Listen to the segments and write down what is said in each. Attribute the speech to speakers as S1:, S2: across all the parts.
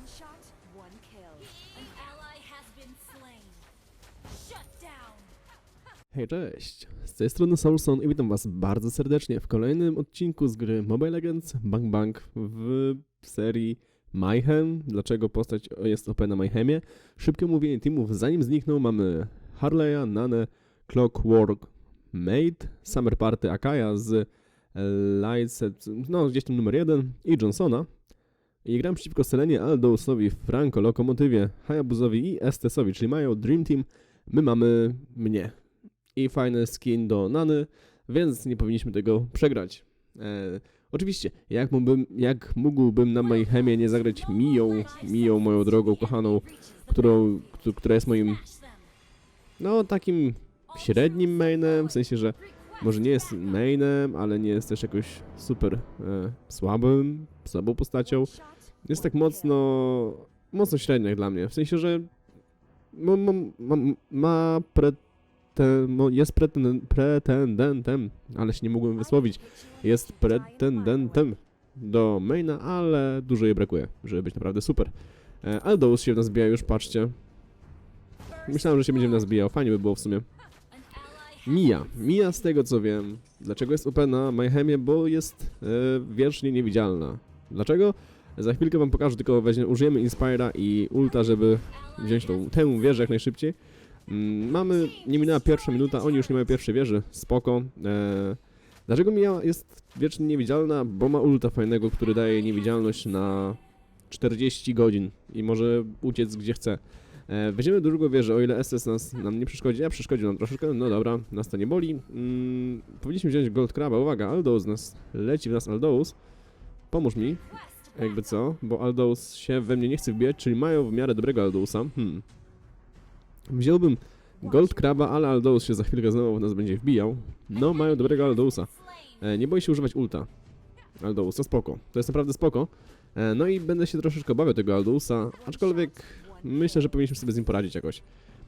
S1: One shot, one kill.
S2: An ally has been slain. Shut down.
S3: Hej, cześć! Z tej strony Solson i witam was bardzo serdecznie w kolejnym odcinku z gry Mobile Legends Bang Bang w serii Mayhem. Dlaczego postać jest OP na Mayhemie? Szybkie mówienie teamów. Zanim znikną mamy Harley'a, Nanę, Clockwork, Maid, Summer Party Akaya z Lightset, no gdzieś tam numer jeden i Johnsona. I gram przeciwko Selenie, Aldousowi, Franco, Lokomotywie, Hayabuzowi i Estesowi, czyli mają Dream Team. My mamy mnie, i fajny skin do Nany, więc nie powinniśmy tego przegrać. E, oczywiście, jak mógłbym, jak mógłbym na nie zagrać Miją, Miją moją drogą kochaną, którą, któ- która jest moim, no takim średnim mainem, w sensie, że może nie jest mainem, ale nie jest też jakoś super e, słabym, słabą postacią. Jest tak mocno, mocno średnia dla mnie, w sensie, że ma, ma, ma, ma pre, te, mo- jest pretenden, pretendentem, ale się nie mogłem wysłowić, jest pretendentem do maina, ale dużo jej brakuje, żeby być naprawdę super. E, Aldous się w nas już, patrzcie. Myślałem, że się będzie w nas fajnie by było w sumie. Mija. Mija z tego co wiem. Dlaczego jest OP na Mayhemie? Bo jest e, wiecznie niewidzialna. Dlaczego? Za chwilkę wam pokażę, tylko weźmie, użyjemy Inspira i ulta, żeby wziąć tą, tę wieżę jak najszybciej. Mm, mamy, nie minęła pierwsza minuta, oni już nie mają pierwszej wieży, spoko. E, dlaczego Mija jest wiecznie niewidzialna? Bo ma ulta fajnego, który daje niewidzialność na 40 godzin i może uciec gdzie chce. E, weźmiemy drugą wieżę, o ile SS nas, nam nie przeszkodzi, a przeszkodzi nam troszeczkę, no dobra, nas to nie boli. Mm, powinniśmy wziąć Gold Craba, uwaga, Aldous nas, leci w nas Aldous. Pomóż mi, jakby co, bo Aldous się we mnie nie chce wbijać, czyli mają w miarę dobrego Aldousa. Hmm. Wziąłbym Gold Craba, ale Aldous się za chwilkę znowu w nas będzie wbijał. No, mają dobrego Aldousa. E, nie boi się używać ulta. Aldousa, spoko. To jest naprawdę spoko. E, no i będę się troszeczkę obawiał tego Aldousa, aczkolwiek myślę, że powinniśmy sobie z nim poradzić jakoś.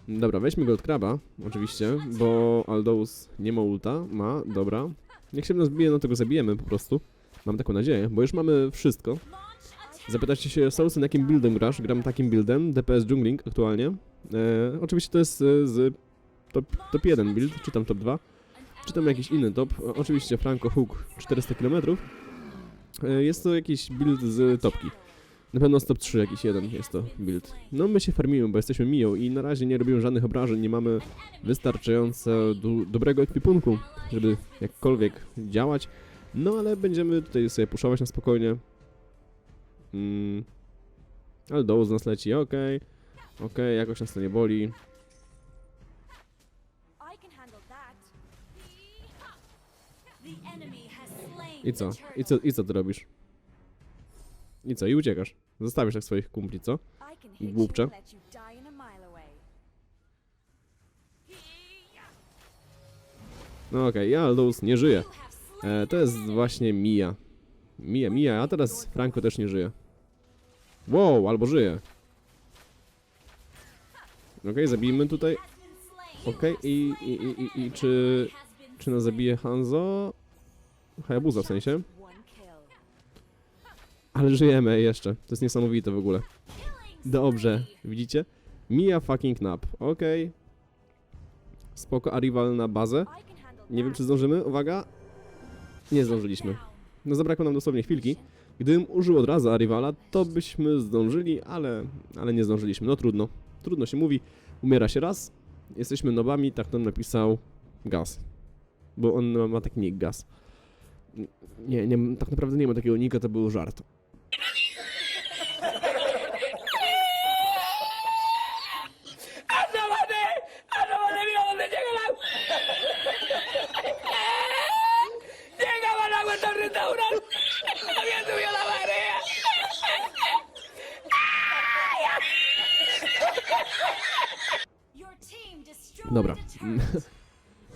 S3: Dobra, weźmy Gold Craba, oczywiście, bo Aldous nie ma ulta, ma, dobra. Jak się nas bije, no to go zabijemy po prostu. Mam taką nadzieję, bo już mamy wszystko. Zapytacie się, Soulsen, jakim buildem grasz? Gram takim buildem, DPS Jungling aktualnie. E, oczywiście to jest e, z top, top 1 build, czy tam top 2.
S2: An
S3: Czy tam jakiś inny top? Oczywiście Franco Hook 400 km. E, Jest to jakiś build z topki. Na pewno z top 3 jakiś jeden jest to build. No my się farmimy, bo jesteśmy miją i na razie nie robimy żadnych obrażeń, nie mamy wystarczająco dobrego ekwipunku, żeby jakkolwiek działać. No ale będziemy tutaj sobie puszować na spokojnie. Mm. Ale dołu z nas leci, okej. Okej, jakoś nas to nie boli.
S1: I
S3: co? I co. I co ty robisz? I co? I uciekasz. Zostawisz tak swoich kumpli, co? Głupcze. No okej, ja Aldous nie żyję. E, to jest właśnie Mia. Mia, Mia, a teraz Franco też nie żyje. Wow, albo żyje. Okej, zabijmy tutaj. Okej, i, i, i, i, i czy, czy nas zabije Hanzo? Hayabusa w sensie. Ale żyjemy jeszcze. To jest niesamowite w ogóle. Dobrze, widzicie? Mia fucking nap. Okej. Spoko, a rival na bazę. Nie wiem, czy zdążymy. Uwaga. Nie zdążyliśmy. No zabrakło nam dosłownie chwilki. Gdybym użył od razu Arivala, to byśmy zdążyli, ale, ale nie zdążyliśmy. No trudno. Trudno się mówi. Umiera się raz. Jesteśmy nobami, tak nam napisał Gaz. Bo on ma taki nick Gaz. Nie, nie, tak naprawdę nie ma takiego nika, to był żart. Dobra.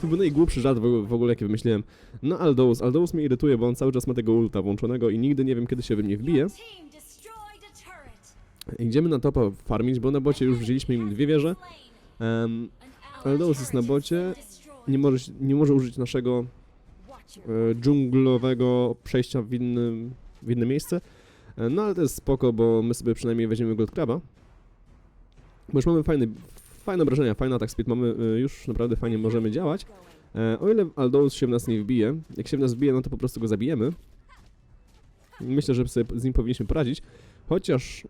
S3: To był najgłupszy żart w ogóle, jaki wymyśliłem. No Aldous, Aldous mnie irytuje, bo on cały czas ma tego ulta włączonego i nigdy nie wiem, kiedy się we mnie wbije. Idziemy na topa farmić, bo na bocie już wzięliśmy im dwie wieże.
S2: Ally
S3: Aldous jest na bocie. nie, może, nie może użyć naszego e, dżunglowego przejścia w, innym, w inne miejsce. E, No ale to jest spoko, bo my sobie przynajmniej weźmiemy Gold Craba. Bo już mamy fajny, fajne obrażenia, fajny attack speed, mamy y, już naprawdę fajnie możemy działać. E, o ile Aldous się w nas nie wbije, jak się w nas wbije, no to po prostu go zabijemy. Myślę, że sobie z nim powinniśmy poradzić, chociaż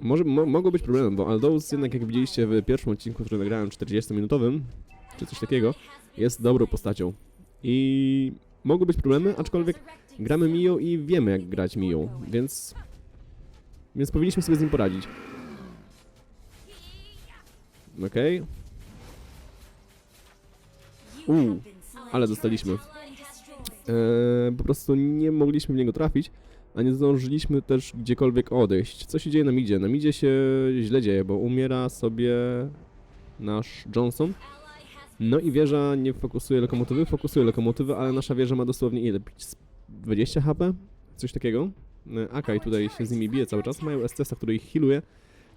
S3: może mo, mogło być problemem, bo Aldous jednak jak widzieliście w pierwszym odcinku, który nagrałem 40-minutowym, czy coś takiego, jest dobrą postacią. I mogły być problemy, aczkolwiek gramy Miją i wiemy jak grać Miją, więc... Więc powinniśmy sobie z nim poradzić. Okej, Uuu, ale dostaliśmy. Eee, po prostu nie mogliśmy w niego trafić, a nie zdążyliśmy też gdziekolwiek odejść. Co się dzieje na midzie? Na midzie się źle dzieje, bo umiera sobie nasz Johnson. No i wieża nie fokusuje lokomotywy, fokusuje lokomotywy, ale nasza wieża ma dosłownie ile? Z 20 HP? Coś takiego. E, Akai tutaj się z nimi bije cały czas, mają STS-a, który ich healuje.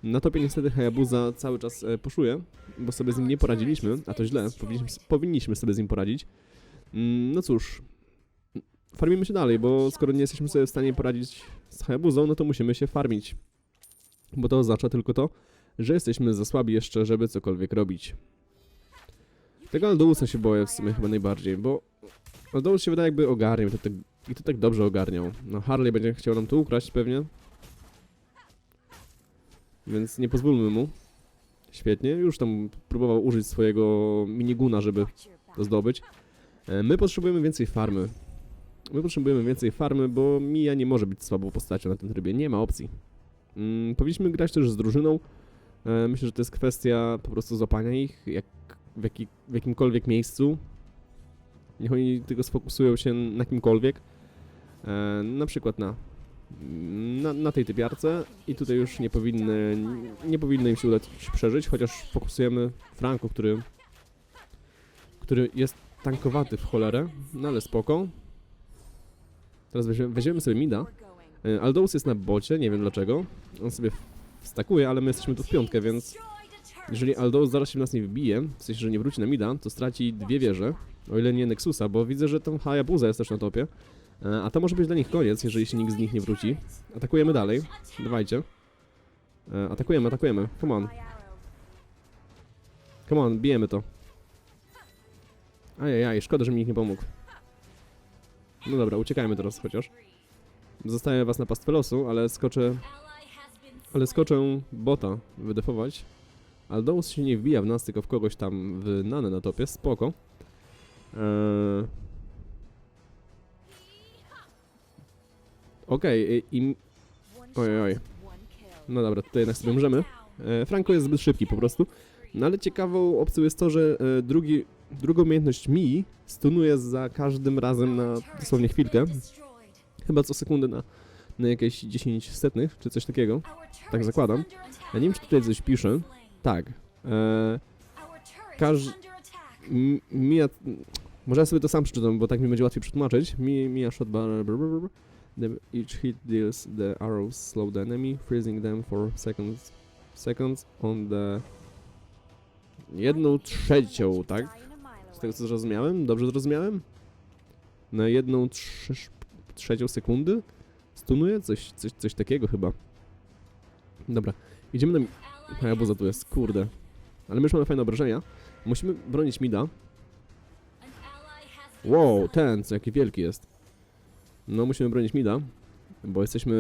S3: Na topie niestety Hayabusa cały czas e, poszuje, bo sobie z nim nie poradziliśmy, a to źle, powinniśmy, powinniśmy sobie z nim poradzić. Mm, No cóż, farmimy się dalej, bo skoro nie jesteśmy sobie w stanie poradzić z Hayabuzą, no to musimy się farmić. Bo to oznacza tylko to, że jesteśmy za słabi jeszcze, żeby cokolwiek robić. Tego Aldousa się boję w sumie chyba najbardziej, bo Aldous się wydaje jakby ogarniał to tak, i to tak dobrze ogarniał. No Harley będzie chciał nam to ukraść pewnie. Więc nie pozwólmy mu. Świetnie, już tam próbował użyć swojego miniguna, żeby to zdobyć. E, My potrzebujemy więcej farmy. My potrzebujemy więcej farmy, bo Mija nie może być słabą postacią na tym trybie. Nie ma opcji. Mm, powinniśmy grać też z drużyną. E, myślę, że to jest kwestia po prostu złapania ich jak, w, jaki, w jakimkolwiek miejscu. Niech oni tylko sfokusują się na kimkolwiek. E, na przykład na, na, na tej typiarce i tutaj już nie powinny, nie powinno im się udać przeżyć, chociaż fokusujemy Franku, który, który jest tankowaty w cholerę, no ale spoko. Teraz weźmiemy, weźmiemy sobie mida. E, Aldous jest na bocie, nie wiem dlaczego. On sobie stakuje, ale my jesteśmy tu w piątkę, więc jeżeli Aldous zaraz się w nas nie wbije, w sensie, że nie wróci na mida, to straci dwie wieże, o ile nie Nexusa, bo widzę, że tam Hayabusa jest też na topie. E, A to może być dla nich koniec, jeżeli się nikt z nich nie wróci. Atakujemy dalej, dawajcie. E, Atakujemy, atakujemy, come on, come on, bijemy to. Ajajaj, szkoda, że mi nikt nie pomógł. No dobra, uciekajmy teraz chociaż. Zostawię was na pastwę losu, ale skoczę ale skoczę bota wydefować. Aldous się nie wbija w nas, tylko w kogoś tam w nanę na topie, spoko. Eee... Okej.
S1: One
S3: Oj, oj. No dobra, tutaj jednak sobie umrzemy. E, Franco jest zbyt szybki po prostu. No ale ciekawą opcją jest to, że e, drugi, drugą umiejętność mi stunuje za każdym razem na dosłownie chwilkę. Chyba co sekundę na, na jakieś 10 setnych, czy coś takiego. Tak zakładam. Ja nie wiem, czy tutaj coś pisze. Tak. E, każ- Mija... Może ja sobie to sam przeczytam, bo tak mi będzie łatwiej przetłumaczyć. Mi, Mija shot bar... The, each hit deals the arrows slow the enemy, freezing them for seconds, seconds on the... Jedną trzecią, tak?
S1: A
S3: Z tego co zrozumiałem? Dobrze zrozumiałem? Na jedną trze- trzecią sekundy? Stunuje? Coś, coś, coś takiego chyba. Dobra, idziemy na... Hayabusa tu jest, kurde. Ale my już mamy fajne obrażenia. Musimy bronić mida. Wow, ten, co jaki wielki jest. No, musimy bronić mida, bo jesteśmy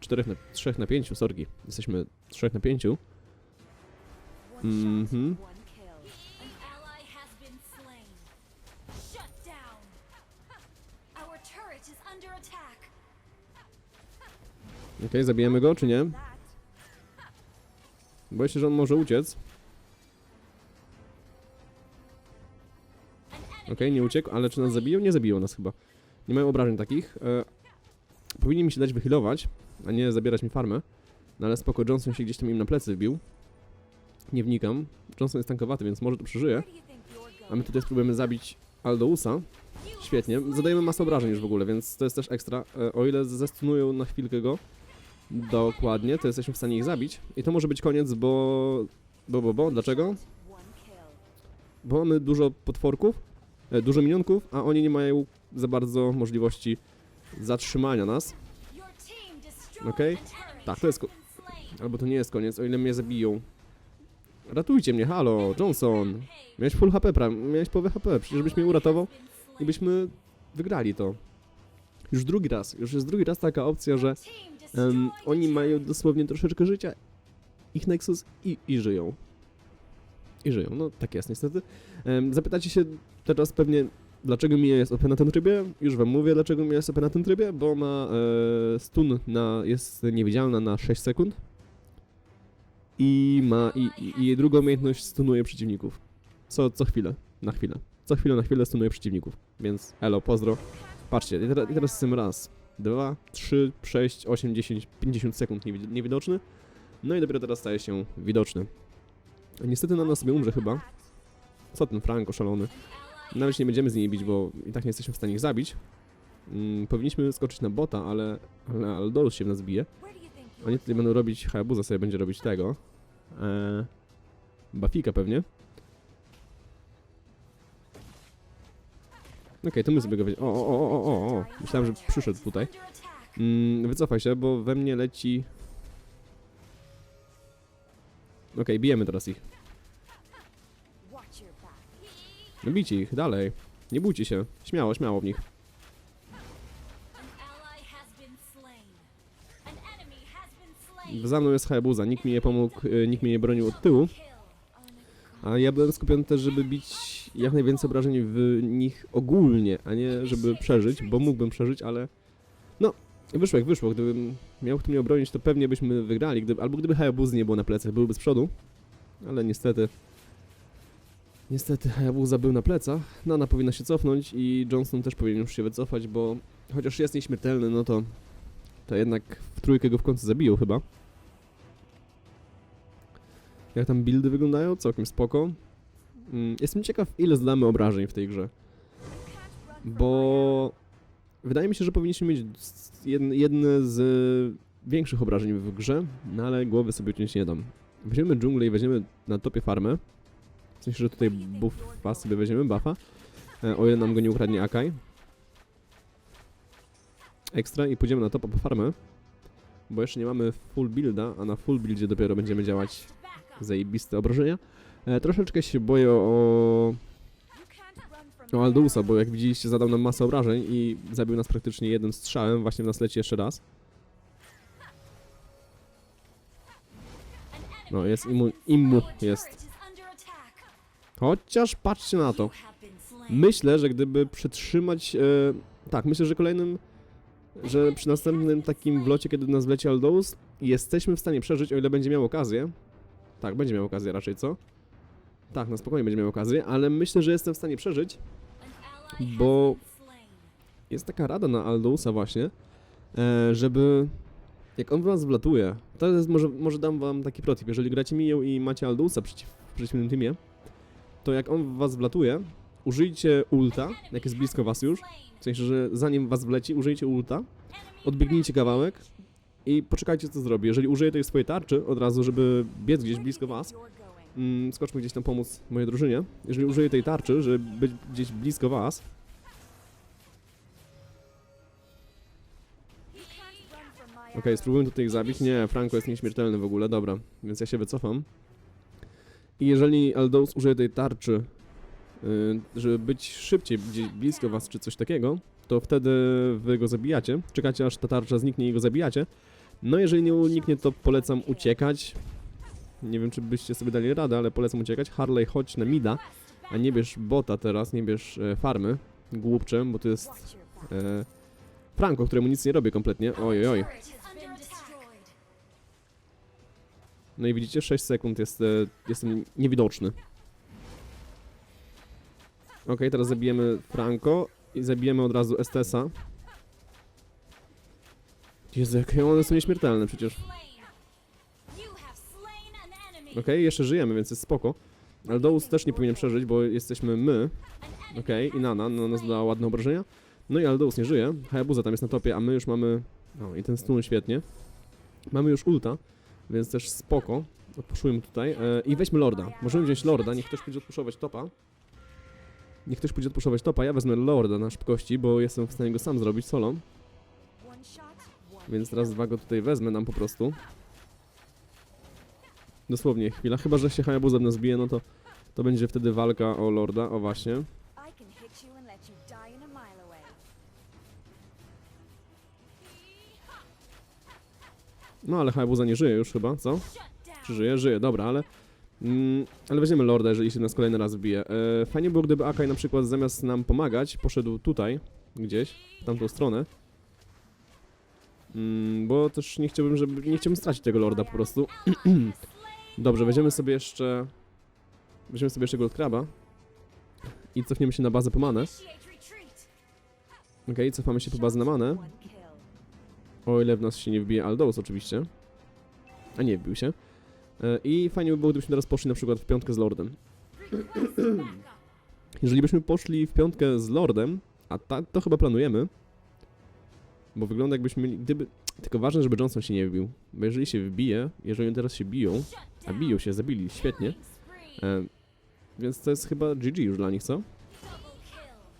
S3: 4 na, 3 na 5, sorgi. Jesteśmy 3 na 5.
S1: One shot,
S3: Mhm. Okej, zabijemy go, czy nie? Boję się, że on może uciec. Okej, nie uciekł, ale czy nas zabiją? Nie zabiją nas chyba. Nie mają obrażeń takich. E, powinni mi się dać wyhealować, a nie zabierać mi farmę. No ale spoko, Johnson się gdzieś tam im na plecy wbił. Nie wnikam. Johnson jest tankowaty, więc może to przeżyje. A my tutaj spróbujemy zabić Aldousa. Świetnie. Zadajemy masę obrażeń już w ogóle, więc to jest też ekstra. E, o ile zestunują na chwilkę go dokładnie, to jesteśmy w stanie ich zabić. I to może być koniec, bo... Bo, bo, bo, dlaczego? Bo mamy dużo potworków, e, dużo minionków, a oni nie mają za bardzo możliwości zatrzymania nas. Okej? Tak, to jest... Albo to nie jest koniec, o ile mnie zabiją. Ratujcie mnie, halo, Johnson. Miałeś full HP, pra- miałeś połowę HP, przecież byś mnie uratował i byśmy wygrali to. Już drugi raz, już jest drugi raz taka opcja, że em, oni mają dosłownie troszeczkę życia, ich Nexus i, i żyją. I żyją, no tak jest niestety. Em, zapytacie się teraz pewnie, dlaczego Mia jest OP na tym trybie? Już wam mówię, dlaczego Mia jest OP na tym trybie, bo ma e, stun, na, jest niewidzialna na 6 sekund i ma, i, i, jej druga umiejętność stunuje przeciwników. Co, co chwilę, na chwilę. Co chwilę, na chwilę stunuje przeciwników, więc elo, pozdro. Patrzcie, i teraz, i teraz jestem raz, dwa, trzy, sześć, osiem, dziesięć, pięćdziesiąt sekund niewid- niewidoczny. No i dopiero teraz staje się widoczny. Niestety na nas sobie umrze chyba. Co ten Franco szalony? Nawet się nie będziemy z nimi bić, bo i tak nie jesteśmy w stanie ich zabić. Mm, powinniśmy skoczyć na bota, ale, ale Aldous się w nas bije. Oni tutaj będą robić, Hayabusa sobie będzie robić tego. Eee, Bafika pewnie. Okej, to my sobie go weźmiemy. O, o, o, o, o. Myślałem, że przyszedł tutaj. Mm, wycofaj się, bo we mnie leci... Okej, bijemy teraz ich. Bijcie ich, dalej. Nie bójcie się. Śmiało, śmiało w nich. Za mną jest Hayabusa, nikt mi nie pomógł, y, nikt mnie nie bronił od tyłu. A ja byłem skupiony też, żeby bić jak najwięcej obrażeń w nich ogólnie, a nie żeby przeżyć, bo mógłbym przeżyć, ale no, wyszło jak wyszło. Gdybym miał kto mnie obronić, to pewnie byśmy wygrali, gdyby, albo gdyby Hayabusa nie było na plecach, byłby z przodu, ale niestety niestety Hayabusa był na plecach, Nana powinna się cofnąć i Johnson też powinien już się wycofać, bo chociaż jest nieśmiertelny, no to to jednak w trójkę go w końcu zabiją chyba. Jak tam buildy wyglądają? Całkiem spoko. Mm, Jestem ciekaw, ile zdamy obrażeń w tej grze. Bo wydaje mi się, że powinniśmy mieć jedne z większych obrażeń w grze, no ale głowy sobie uciąć nie dam. Weźmiemy dżunglę i weźmiemy na topie farmę. W sensie, że tutaj buffa sobie weźmiemy, buffa. E, o ile nam go nie ukradnie Akai. Ekstra i pójdziemy na topa po farmę. Bo jeszcze nie mamy full builda, a na full buildzie dopiero będziemy działać zajebiste obrażenia. E, troszeczkę się boję o, o Aldousa, bo jak widzieliście zadał nam masę obrażeń i zabił nas praktycznie jednym strzałem, właśnie w nas leci jeszcze raz. No, jest imu, immu, jest. Chociaż patrzcie na to. Myślę, że gdyby przetrzymać... E, tak, myślę, że kolejnym... Że przy następnym takim wlocie, kiedy nas wleci Aldous, jesteśmy w stanie przeżyć, o ile będzie miał okazję. Tak, będzie miał okazję raczej, co? Tak, na spokojnie będzie miał okazję, ale myślę, że jestem w stanie przeżyć. bo- Jest taka rada na Aldousa właśnie, e, żeby... Jak on w was wlatuje, to jest, może, może dam wam taki protip, jeżeli gracie Miją i macie Aldousa przeciw, w przeciwnym teamie, to jak on w was wlatuje, użyjcie ulta, jak jest blisko was już, w sensie, że zanim was wleci, użyjcie ulta, odbiegnijcie kawałek i poczekajcie co zrobi. Jeżeli użyje tej swojej tarczy od razu, żeby biec gdzieś blisko was, mm, skoczmy gdzieś tam pomóc mojej drużynie. Jeżeli użyję tej tarczy, żeby być gdzieś blisko was, okej,
S1: arrow.
S3: spróbujmy tutaj ich zabić. Nie, Franco jest nieśmiertelny w ogóle, dobra, więc ja się wycofam. I jeżeli Aldous użyje tej tarczy, y, żeby być szybciej gdzieś blisko was czy coś takiego, to wtedy wy go zabijacie. Czekacie aż ta tarcza zniknie i go zabijacie. No jeżeli nie uniknie, to polecam uciekać. Nie wiem, czy byście sobie dali radę, ale polecam uciekać. Harley, chodź na mida, a nie bierz bota teraz, nie bierz e, farmy. Głupcze, bo to jest e, Franco, któremu nic nie robię kompletnie. Oj, oj, oj. No i widzicie, 6 sekund jest, e, jestem niewidoczny. Okej, teraz zabijemy Franco i zabijemy od razu Estesa. Jezu, jakie one są nieśmiertelne przecież. Okej, jeszcze żyjemy, więc jest spoko. Aldous też nie powinien przeżyć, bo jesteśmy my. Okej, i Nana, Nana nas dała ładne obrażenia. No i Aldous nie żyje. Hayabusa tam jest na topie, a my już mamy... No i ten stun świetnie. Mamy już ulta, więc też spoko. Odpuszujmy tutaj. E, I weźmy Lorda. Możemy wziąć Lorda, niech ktoś pójdzie odpuszować topa. Niech ktoś pójdzie odpuszować topa, ja wezmę Lorda na szybkości, bo jestem w stanie go sam zrobić solo. Więc raz, dwa go tutaj wezmę nam po prostu. Dosłownie chwila, chyba że się Hayabusa nas bije, no to to będzie wtedy walka o Lorda, o właśnie. No ale Hayabusa nie żyje już chyba, co? Czy żyje? Żyje, dobra, ale... Mm, ale weźmiemy Lorda, jeżeli się nas kolejny raz wbije. E, fajnie było, gdyby Akai na przykład zamiast nam pomagać, poszedł tutaj, gdzieś, w tamtą stronę. Mm, bo też nie chciałbym, żeby... nie chciałbym stracić tego Lorda po prostu. Dobrze, weźmiemy sobie jeszcze... Weźmiemy sobie jeszcze Gold Kraba. I cofniemy się na bazę po manę. Okej, cofamy się po bazę na manę. O ile w nas się nie wbije Aldos oczywiście. A nie, wbił się. E, I fajnie by było, gdybyśmy teraz poszli na przykład w piątkę z Lordem. Jeżeli byśmy poszli w piątkę z Lordem, a ta, to chyba planujemy, bo wygląda jakbyśmy gdyby... Tylko ważne, żeby Johnson się nie wbił, bo jeżeli się wbije, jeżeli oni teraz się biją, a biją się, zabili, świetnie, e, więc to jest chyba GG już dla nich, co?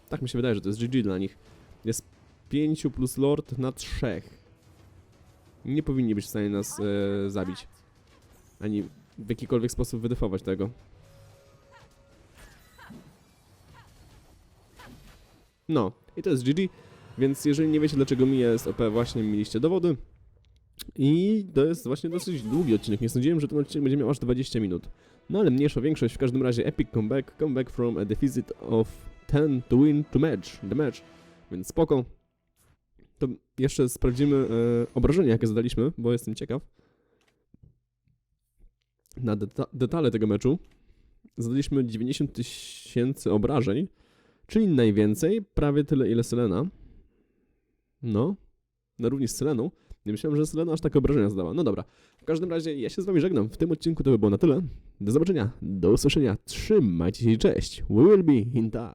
S3: Tak mi się wydaje, że to jest GG dla nich. Jest 5 plus Lord na 3. Nie powinni być w stanie nas e, zabić, ani w jakikolwiek sposób wydefować tego. No, i to jest GG, więc jeżeli nie wiecie dlaczego Mija jest OP, właśnie mieliście dowody. I to jest właśnie dosyć długi odcinek, nie sądziłem, że ten odcinek będzie miał aż 20 minut. No ale mniejsza większość, w każdym razie epic comeback, comeback from a deficit of 10 to win to match, the match, więc spoko. To jeszcze sprawdzimy e, obrażenia, jakie zadaliśmy, bo jestem ciekaw. Na deta detale tego meczu zadaliśmy 90 tysięcy obrażeń, czyli najwięcej, prawie tyle ile Selena. No, na równi z Seleną. Nie myślałem, że Selena aż takie obrażenia zdała. No dobra, w każdym razie ja się z wami żegnam. W tym odcinku to by było na tyle. Do zobaczenia, do usłyszenia. Trzymajcie się i cześć. We will be in touch.